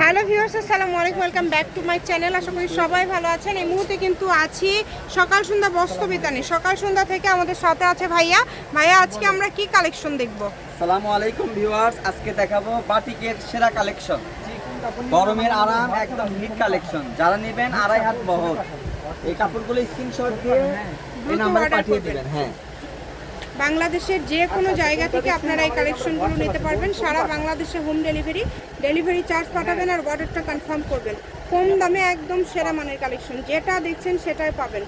Hello viewers আসসালামু আলাইকুম welcome back to my channel. আশা করি সবাই ভালো আছেন। এই মুহূর্তে কিন্তু আছি সকাল সন্ধ্যা বস্ত্রবিতানে সকাল সন্ধ্যা থেকে আমাদের সাথে আছে ভাইয়া। ভাইয়া আজকে আমরা কি কালেকশন দেখব? সালামু আলাইকুম ভিউয়ার্স আজকে দেখাবো বাটিকের সেরা কালেকশন গরমের আরাম একদম হিট কালেকশন যারা নেবেন আড়াই হাত বহর। এই কাপড়গুলো স্ক্রিনশট দিয়ে এই নাম্বারে পাঠিয়ে। দিবেন হ্যাঁ। বাংলাদেশের যে কোনো জায়গা থেকে আপনারা এই কালেকশনগুলো নিতে পারবেন। সারা বাংলাদেশে হোম ডেলিভারি ডেলিভারি চার্জ পাঠাবেন আর অর্ডারটা কনফার্ম করবেন। কম দামে একদম সেরা মানের কালেকশন যেটা দেখছেন সেটাই পাবেন।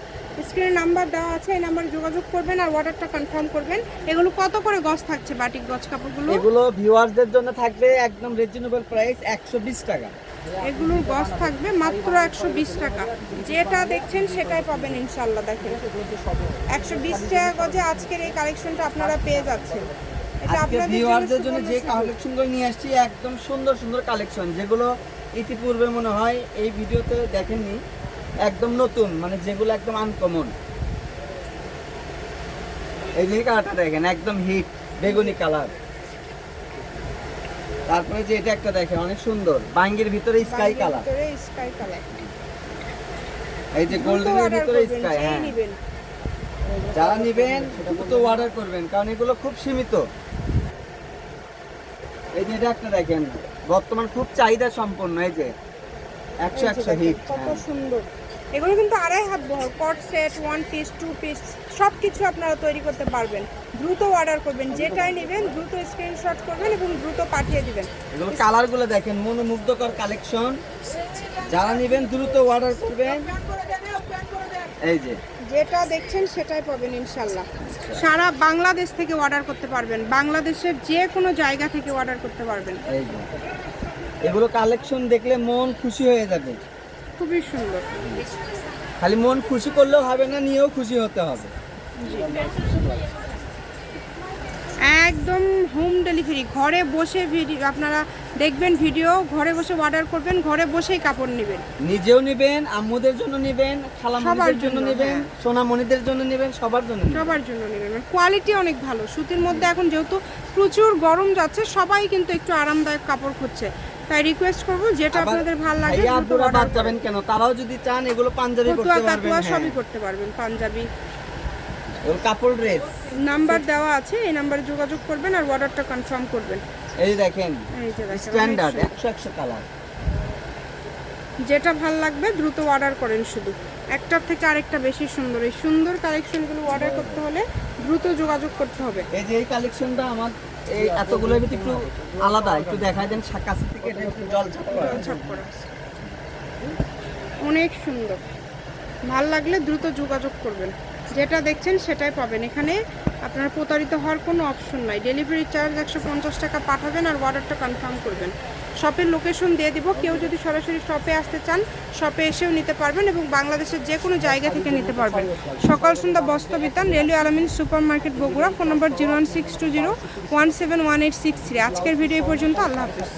স্ক্রিনে নাম্বার দেওয়া আছে এই নাম্বারে যোগাযোগ করবেন আর অর্ডারটা কনফার্ম করবেন। এগুলো কত করে গজ থাকছে বাটিক গজ কাপড়গুলো? এগুলো ভিউয়ার্সদের জন্য থাকবে একদম রিজনেবল প্রাইস একশো বিশ টাকা। এগুলোর গজ থাকবে মাত্র একশো বিশ টাকা। যেটা দেখছেন সেটাই পাবেন ইনশাল্লাহ দেখেন। একশো বিশ টাকা গজে আজকের এই কালেকশনটা আপনারা পেয়ে যাচ্ছেন। এটা আজকে আপনাদের ভিউয়ারদের জন্য জন্য যে কালেকশনগুলো নিয়ে আসছি একদম সুন্দর সুন্দর কালেকশন যেগুলো ইতিপূর্বে মনে হয় এই ভিডিওতে দেখেননি। একদম নতুন মানে যেগুলো একদম আনকমন এই যে কালারটা দেখেন একদম হিট বেগুনি কালার তারপরে যে এটা একটা দেখেন অনেক সুন্দর বাঙ্গির ভিতরে স্কাই কালার স্কাই কালার এই যে গোল্ডেনের ভিতরে স্কাই হ্যাঁ। যারা নেবেন দ্রুত অর্ডার করবেন কারণ এগুলো খুব সীমিত। এই যে এটা একটা দেখেন বর্তমান খুব চাহিদা সম্পন্ন এই যে। একশো একশো হিট কত সুন্দর। এগুলো কিন্তু আড়াই হাত বহর কট set one piece two piece সব কিছু আপনারা তৈরি করতে পারবেন। দ্রুত অর্ডার করবেন যেটাই নেবেন দ্রুত স্ক্রিনশট করবেন এবং দ্রুত পাঠিয়ে দিবেন। এগুলো কালারগুলো দেখেন মনোমুগ্ধকর কালেকশন যারা নেবেন দ্রুত অর্ডার করবেন। এই যে। যেটা দেখছেন সেটাই পাবেন ইনশাল্লাহ। সারা বাংলাদেশ থেকে অর্ডার করতে পারবেন। বাংলাদেশের যে কোনো জায়গা থেকে অর্ডার করতে পারবেন। এগুলো কালেকশন দেখলে মন খুশি হয়ে যাবে। খুবই সুন্দর। খালি মন খুশি করলেও হবে না নিয়েও খুশি হতে হবে। একদম হোম ডেলিভারি ঘরে বসে ভিডিও আপনারা দেখবেন ভিডিও ঘরে বসে অর্ডার করবেন ঘরে বসেই কাপড় নেবেন। নিজেও নেবেন আম্মুদের জন্য নেবেন খালামণিদের জন্য নেবেন হ্যাঁ। সোনামণিদের জন্য নেবেন সবার জন্য সবার জন্য নেবেন। কোয়ালিটি অনেক ভালো। সুতির মধ্যে এখন যেহেতু প্রচুর গরম যাচ্ছে সবাই কিন্তু একটু আরামদায়ক কাপড় খুঁজছে। তাই রিকোয়েস্ট করব যেটা আপনাদের ভালো লাগে বাদ যাবেন কেন? তারাও যদি চান এগুলো পাঞ্জাবি করতে পারবেন হ্যাঁ। সবই করতে পারবেন পাঞ্জাবি। কাপড় ড্রেস নাম্বার দেওয়া আছে এই নাম্বারে যোগাযোগ করবেন আর অর্ডারটা কনফার্ম করবেন। এই দেখেন এই যে দেখেন, স্ট্যান্ডার্ড অনেক একশো একশো কালার যেটা ভালো লাগবে দ্রুত অর্ডার করেন শুধু। একটার থেকে আরেকটা বেশি সুন্দর। এই সুন্দর কালেকশনগুলো অর্ডার করতে হলে দ্রুত যোগাযোগ করতে হবে। এই যে এই কালেকশনটা আমার এই এতগুলোর ভিতরে একটু আলাদা একটু দেখায় দেন কাছে থেকে এটা একটু জল ছাপ করা। ছাপ করা। অনেক সুন্দর। ভালো লাগলে দ্রুত যোগাযোগ করবেন। যেটা দেখছেন সেটাই পাবেন। এখানে আপনার প্রতারিত হওয়ার কোনো অপশন নাই। ডেলিভারি চার্জ একশো পঞ্চাশ টাকা পাঠাবেন আর অর্ডারটা কনফার্ম করবেন। শপের লোকেশন দিয়ে দিব। কেউ যদি সরাসরি শপে আসতে চান শপে এসেও নিতে পারবেন এবং বাংলাদেশের যে কোনো জায়গা থেকে নিতে পারবেন। সকাল সন্ধ্যা বস্ত্র বিতান railway Alamin supermarket Bogura, phone number zero one six two zero one seven one eight six three আজকের ভিডিও পর্যন্ত। আল্লাহ হাফিজ।